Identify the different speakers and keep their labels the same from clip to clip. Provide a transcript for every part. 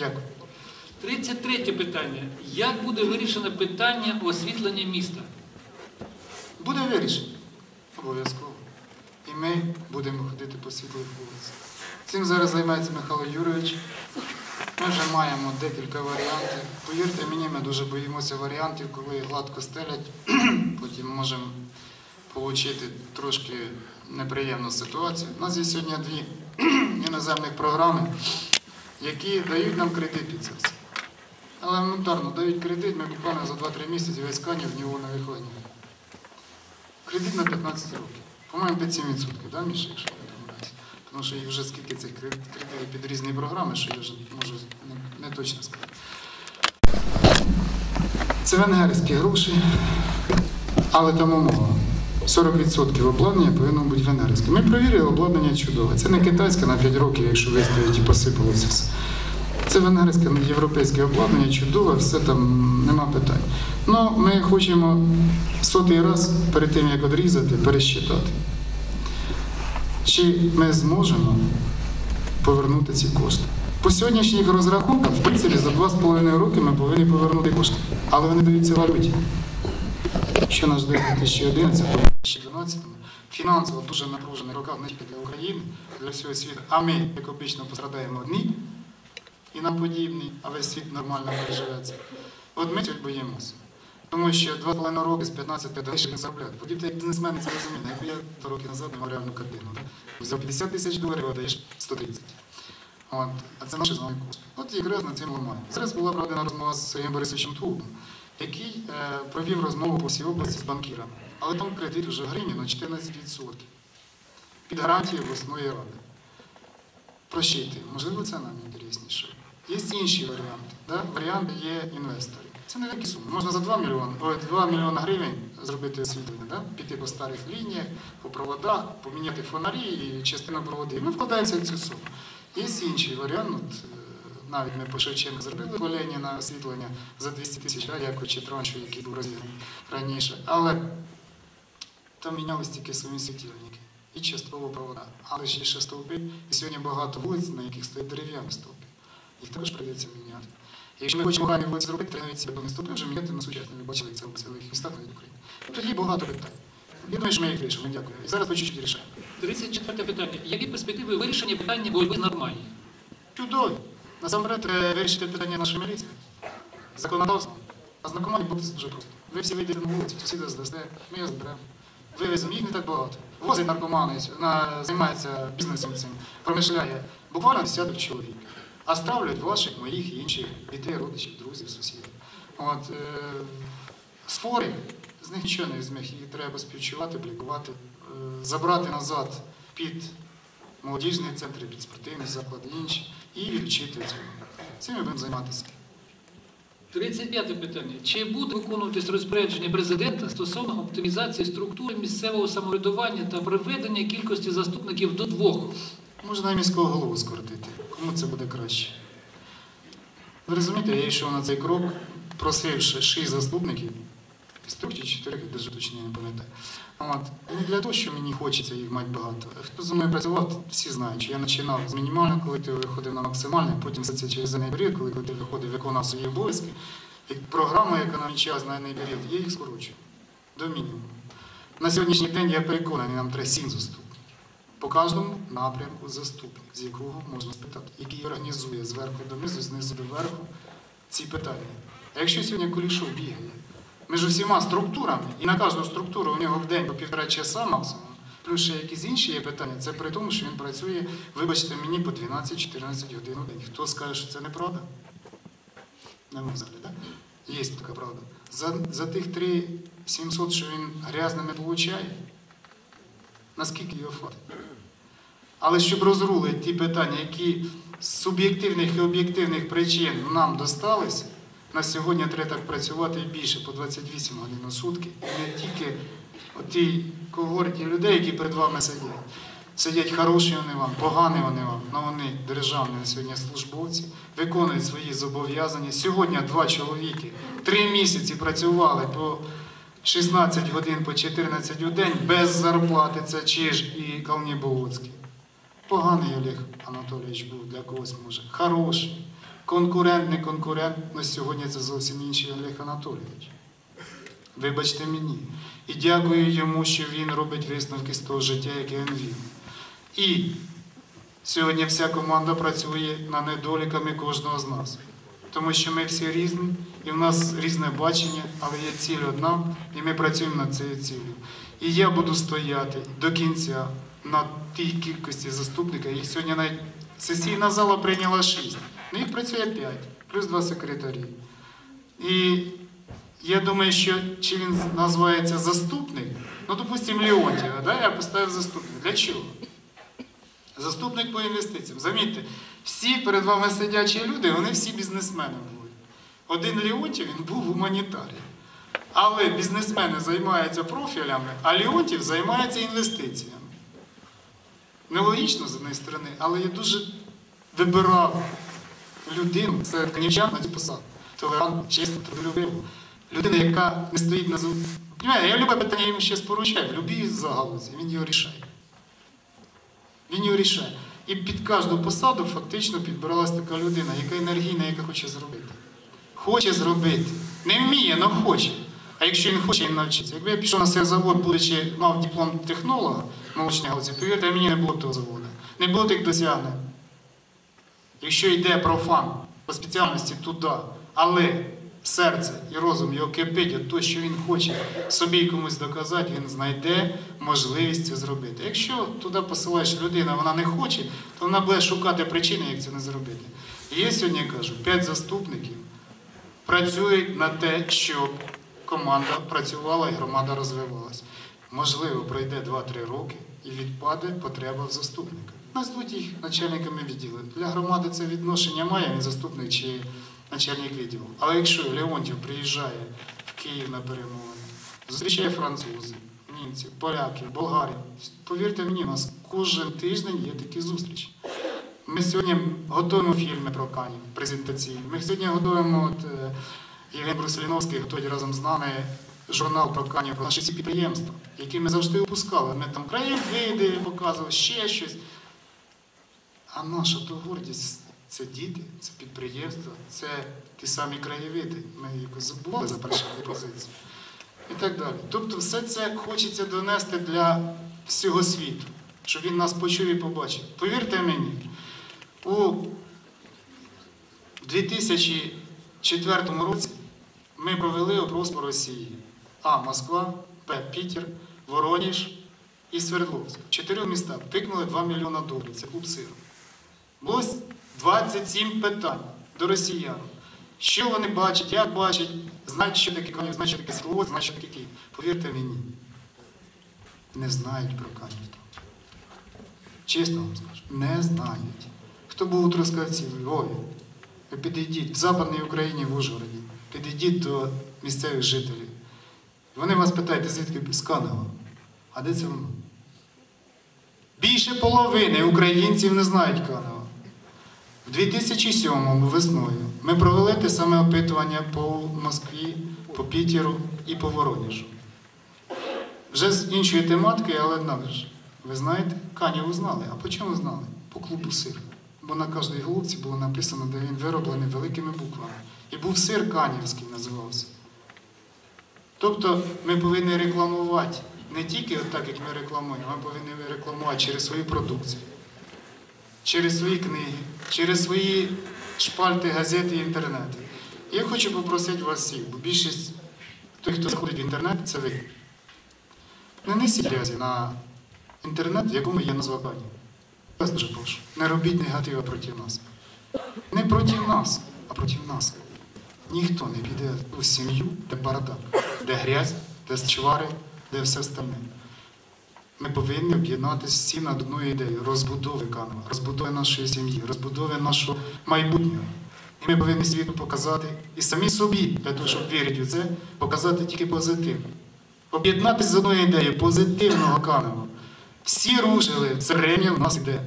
Speaker 1: Дякую.
Speaker 2: 33 питання. Як буде вирішено питання освітлення міста?
Speaker 1: Буде вирішено. Обов'язково. І ми будемо ходити по світлих вулицях. Цим зараз займається Михайло Юрійович. Ми вже маємо декілька варіантів. Повірте мені, ми дуже боїмося варіантів, коли гладко стелять, потім можемо отримати трошки неприємну ситуацію. У нас є сьогодні дві іноземних програми, які дають нам кредит під це все. Елементарно дають кредит, ми буквально за 2-3 місяці весь канів в нього не виходимо. Кредит на 15 років. По-моєму, під 7%, да, Міша, якщо я помиляюсь? Тому що їх вже скільки цих кредитів під різні програми, що я вже можу не, не точно сказати. Це венгерські гроші, але там умова. 40% обладнання повинно бути венгерське. Ми провірили, обладнання чудове. Це не китайське на 5 років, якщо виставить і посипалося все. Це венгерське європейське обладнання, чудове, все там нема питань. Ну, ми хочемо сотий раз перед тим, як відрізати, пересчитати. Чи ми зможемо повернути ці кошти? По сьогоднішніх розрахунках, в принципі, за 2,5 роки ми повинні повернути кошти. Але вони даються валюті. Що нас жде в 2011-2012, фінансово дуже напружений роках не для України, для всього світу. А ми, як обично, пострадаємо одні і нам подібні, а весь світ нормально переживеться. От ми цього боїмося. Тому що два з половиною роки з 15 до не заробляти. Подібте, як бізнесмени це розуміють. Якби я два роки назад мав реальну картину. Так? Взяв 50 тисяч доларів, а даєш 130. От. А це наші з вами кошти. От якраз на цим ламаємо. Зараз була проведена розмова з Сергієм Борисовичем Трубом, який е, провів розмову по всій області з банкірами. Але там кредит вже гривні на 14% під гарантією обласної ради. Прощайте, можливо, це нам інтересніше. Є інші варіанти. Да? Варіант є інвесторів. Це невеликі суми. Можна за 2 мільйони, ой, 2 мільйони гривень зробити освітлення, да? піти по старих лініях, по проводах, поміняти фонарі і частину проводів. Ми вкладаємося в цю суму. Є інший варіант. Навіть ми по Шевченка зробили хвалення на освітлення за 200 тисяч, дякуючи траншу, який був розіграний раніше. Але там мінялись тільки самі світильники і частково провода. Але ще ще стовпи. І сьогодні багато вулиць, на яких стоять дерев'яні стовпи. Їх також прийдеться міняти. І Якщо ми хочемо гарні вулиці зробити, треба навіть ці бетонні стовпи вже міняти на сучасні. Ви бачили це в цілих містах навіть України. Тоді багато питань. Я думаю, що ми їх вирішимо. Дякую. І зараз по чуть-чуть рішаємо.
Speaker 2: 34 питання. Які перспективи вирішення питання боротьби з нормальні?
Speaker 1: Чудові. Насамперед вирішити питання нашої міліції. Законодавством. А з наркоманів буде дуже просто. Ви всі вийдете на вулицю, сусіда здасте, ми його зберемо. Вивеземо, їх не так багато. Возить наркомани, займається бізнесом цим, промишляє. Буквально десяток чоловік. А стравлюють ваших, моїх і інших дітей, родичів, друзів, сусідів. От, е, хворих, з них нічого не візьмеш, їх треба співчувати, лікувати, е, забрати назад під молодіжний центр, під спортивний заклад інші, і відвчити цього. Цим ми будемо займатися.
Speaker 2: 35 питання. Чи буде виконуватись розпорядження президента стосовно оптимізації структури місцевого самоврядування та приведення кількості заступників до двох?
Speaker 1: Можна і міського голову скоротити. Кому це буде краще? Ви розумієте, я йшов на цей крок, просивши шість заступників, з трьох чи чотирьох, я даже точно не пам'ятаю. От. Не для того, що мені хочеться їх мати багато. Хто зі мною працював, всі знають, що я починав з мінімального, коли ти виходив на максимальний, потім за це через даний період, коли ти виходив, виконав свої обов'язки. І програма, яка нам час на даний період, я їх скорочую до мінімуму. На сьогоднішній день я переконаний, нам треба сім заступників. По кожному напрямку заступник, з якого можна спитати, який організує зверху донизу, знизу до верху ці питання. А якщо сьогодні Кулішов бігає між усіма структурами, і на кожну структуру у нього в день по півтора часа максимум, плюс ще якісь інші є питання, це при тому, що він працює, вибачте мені, по 12-14 годин у день. Хто скаже, що це неправда? Нема взагалі, так? Є така правда. За, за тих 3 700, що він грязними получає, наскільки його хватить. Але щоб розрулити ті питання, які з суб'єктивних і об'єктивних причин нам досталися, на сьогодні треба так працювати більше по 28 годин на сутки. І не тільки тій когорті людей, які перед вами сидять. Сидять хороші вони вам, погані вони вам, але вони державні на сьогодні службовці, виконують свої зобов'язання. Сьогодні два чоловіки три місяці працювали по 16 годин по 14 у день без зарплати. Це Чиж і Калніболоцький. Поганий Олег Анатолійович був для когось може. Хороший. Конкурент, не конкурент, на сьогодні це зовсім інший Олег Анатолійович. Вибачте мені. І дякую йому, що він робить висновки з того життя, яке він вів. І сьогодні вся команда працює над недоліками кожного з нас. Тому що ми всі різні, і в нас різне бачення, але є ціль одна, і ми працюємо над цією цілею. І я буду стояти до кінця на тій кількості заступників. Їх сьогодні навіть сесійна зала прийняла 6. Ну їх працює 5, плюс 2 секретарі. І я думаю, що чи він називається заступник, ну, допустимо, Леонтьєва, да, я поставив заступник. Для чого? Заступник по інвестиціям. Замітьте, всі перед вами сидячі люди, вони всі бізнесмени були. Один Леонтів, він був гуманітарій. Але бізнесмени займаються профілями, а Леонтів займається інвестиціями. Нелогічно з однієї сторони, але я дуже вибирав людину, це канівчан на цю посаду. Толерант, чесно, трудолюбиву. Людина, яка не стоїть на зу. Понимаєте, Я любе питання йому ще споручаю, в любій загалузі, він його рішає. Він його рішає. І під кожну посаду фактично підбиралась така людина, яка енергійна, яка хоче зробити. Хоче зробити. Не вміє, але хоче. А якщо він хоче, він навчиться. Якби я пішов на цей завод, будучи мав диплом технолога молочної галузі, повірте, мені не було того заводу. Не було тих досягнень. Якщо йде профан по спеціальності туди, але серце і розум його кипить то, що він хоче собі комусь доказати, він знайде можливість це зробити. Якщо туди посилаєш людину, вона не хоче, то вона буде шукати причини, як це не зробити. І я сьогодні кажу, п'ять заступників працюють на те, щоб команда працювала і громада розвивалась. Можливо, пройде 2-3 роки і відпаде потреба в заступниках. Назвуть їх начальниками відділу. Для громади це відношення має він заступник чи начальник відділу. Але якщо Леонтів приїжджає в Київ на перемовини, зустрічає французів, німців, поляків, болгарів, повірте мені, у нас кожен тиждень є такі зустрічі. Ми сьогодні готуємо фільми про Канів презентаційні. Ми сьогодні готуємо от, е, Євген Брусиліновський готує разом з нами журнал про Канів, про наші всі підприємства, які ми завжди опускали. Ми там краєвиди показували, ще щось. А наша то гордість це діти, це підприємства, це ті самі краєвиди. Ми якось забували за першу позицію. І так далі. Тобто, все це хочеться донести для всього світу, щоб він нас почув і побачив. Повірте мені, у 2004 році ми провели опрос по Росії. А. Москва, Б. Пітер, Вороніж і Свердловськ. Чотири міста викнули 2 мільйона доларів. Це клуб сиру. Було 27 питань до росіян. Що вони бачать, як бачать, знають, що таке Канів, знають, що таке Скловод, знають, що таке Київ. Повірте мені, не знають про Канів. Чесно вам скажу, не знають. Хто був у Трускавці в Львові, підійдіть в Западній Україні в Ужгороді, підійдіть до місцевих жителів. Вони вас питають, звідки з Канева? А де це воно? Більше половини українців не знають Канева. В 2007-му весною ми провели те саме опитування по Москві, по Пітеру і по Воронежу. Вже з іншої тематики, але ж. Ви знаєте, Каніву знали. А по чому знали? По клубу сир. Бо на кожній головці було написано, де він вироблений великими буквами. І був сир Канівський називався. Тобто ми повинні рекламувати не тільки так, як ми рекламуємо, ми повинні рекламувати через свою продукцію, через свої книги, через свої шпальти, газети і інтернети. Я хочу попросити вас всіх, бо більшість тих, хто заходить в інтернет, це ви. Не несіть грязі на інтернет, в якому є назва пані. Я дуже прошу. Не робіть негатива проти нас. Не проти нас, а проти нас. Ніхто не піде у сім'ю, де бардак, де грязь, де чвари, де все остальне. Ми повинні об'єднатися всі над одною ідеєю розбудови Канева, розбудови нашої сім'ї, розбудови нашого майбутнього. І ми повинні світу показати і самі собі, для того, щоб вірити в це, показати тільки позитив. Об'єднатися з одною ідеєю позитивного Канева. Всі рушили, все время в нас іде.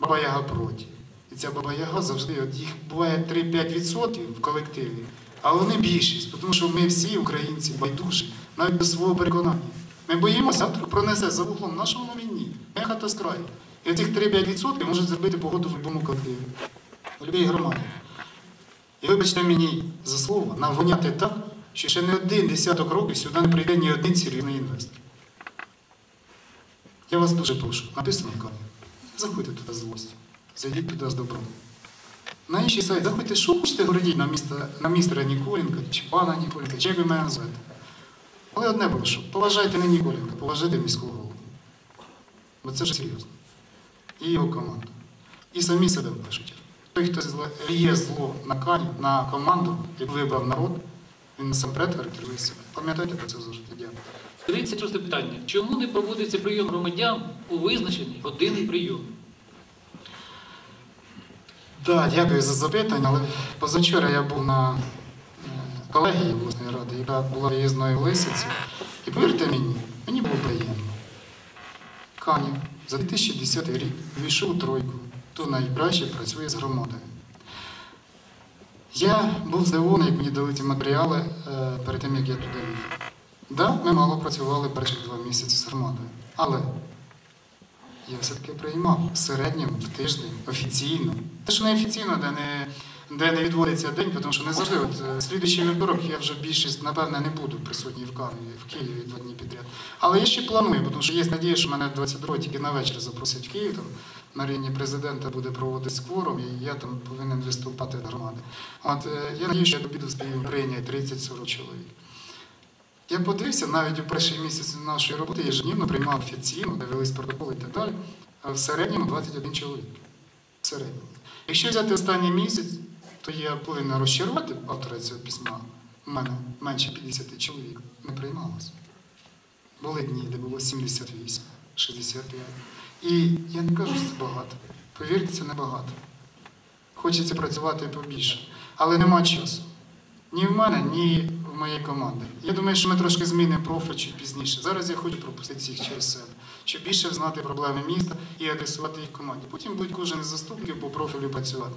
Speaker 1: Баба Яга проти. І ця баба Яга завжди, от їх буває 3-5% в колективі, а вони більшість, тому що ми всі українці байдужі, навіть до свого переконання. Ми боїмося, завтра пронесе за вуглом нашому на війні. Ми хата з краю. І цих 3-5% можуть зробити погоду в будь-якому колективі, в будь-якій громаді. І вибачте мені за слово, нам так, що ще не один десяток років сюди не прийде ні один серйозний інвестор. Я вас дуже прошу, написано в камері. Заходьте туди з злостю, зайдіть туди з добром. На інший сайт заходьте, що хочете городіть на, міста, на містера Ніколенка чи пана Ніколенка, чи як ви мене назвете. Але одне прошу, поважайте не Ніколенка, поважайте міського голову. Бо це вже серйозно. І його команду. І самі себе чергу. Той, хто ліє зло на кані, на команду, яку вибрав народ, він насамперед характеризує себе. Пам'ятайте про це завжди. Дякую.
Speaker 2: 36 питання. Чому не проводиться прийом громадян у визначений годинний прийом?
Speaker 1: Так, дякую за запитання, але позавчора я був на е, колегії обласної ради, яка була виїзною в Лисиці. І повірте мені, мені було приємно. Канів за 2010 рік війшов у тройку, хто найкраще працює з громадою. Я був здивований, як мені дали ці матеріали е, перед тим, як я туди їхав. Да, ми мало працювали перші два місяці з громадою. Але я все-таки приймав в середньому в тиждень офіційно. Те, що не офіційно, де не, де не відводиться день, тому що не завжди. От е, слідуючий вівторок я вже більшість, напевне, не буду присутній в Києві, в Києві два дні підряд. Але я ще планую, тому що є надія, що мене 22 тільки на вечір запросять в Київ. Там на рівні президента буде проводити кворум, і я там повинен виступати громади. От е, я надію, що я обіду спів прийняти 30-40 чоловік. Я подивився навіть у перший місяць нашої роботи, ежедневно приймав офіційно, де велись протоколи і так далі, а в середньому 21 чоловік. В середньому. Якщо взяти останній місяць, то я повинен розчарувати автора цього письма. У мене менше 50 чоловік не приймалося. Були дні, де було 78, 65. І я не кажу, що це багато. Повірте, це небагато. Хочеться працювати побільше. Але нема часу. Ні в мене, ні моєї команди. Я думаю, що ми трошки змінимо профіль чуть пізніше. Зараз я хочу пропустити всіх через себе, щоб більше знати проблеми міста і адресувати їх команді. Потім будуть кожен із заступників по профілю працювати.